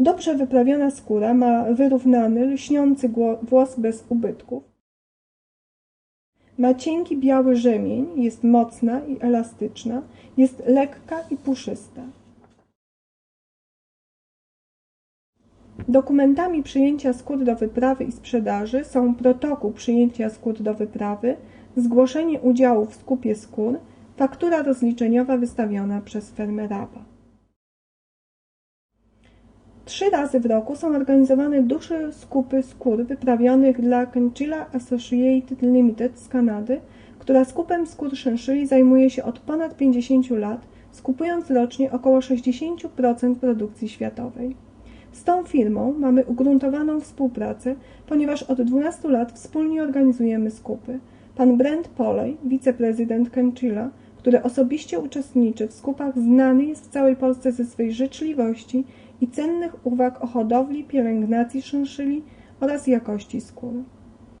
Dobrze wyprawiona skóra ma wyrównany, lśniący włos bez ubytków. Ma cienki biały rzemień, jest mocna i elastyczna, jest lekka i puszysta. Dokumentami przyjęcia skór do wyprawy i sprzedaży są protokół przyjęcia skór do wyprawy, zgłoszenie udziału w skupie skór, faktura rozliczeniowa wystawiona przez fermeraba. Trzy razy w roku są organizowane duże skupy skór wyprawionych dla Kenchilla Associated Limited z Kanady, która skupem skór szynszyli zajmuje się od ponad 50 lat, skupując rocznie około 60% produkcji światowej. Z tą firmą mamy ugruntowaną współpracę, ponieważ od 12 lat wspólnie organizujemy skupy. Pan Brent Polej, wiceprezydent Kenchilla, który osobiście uczestniczy w skupach, znany jest w całej Polsce ze swej życzliwości i cennych uwag o hodowli, pielęgnacji szynszyli oraz jakości skóry.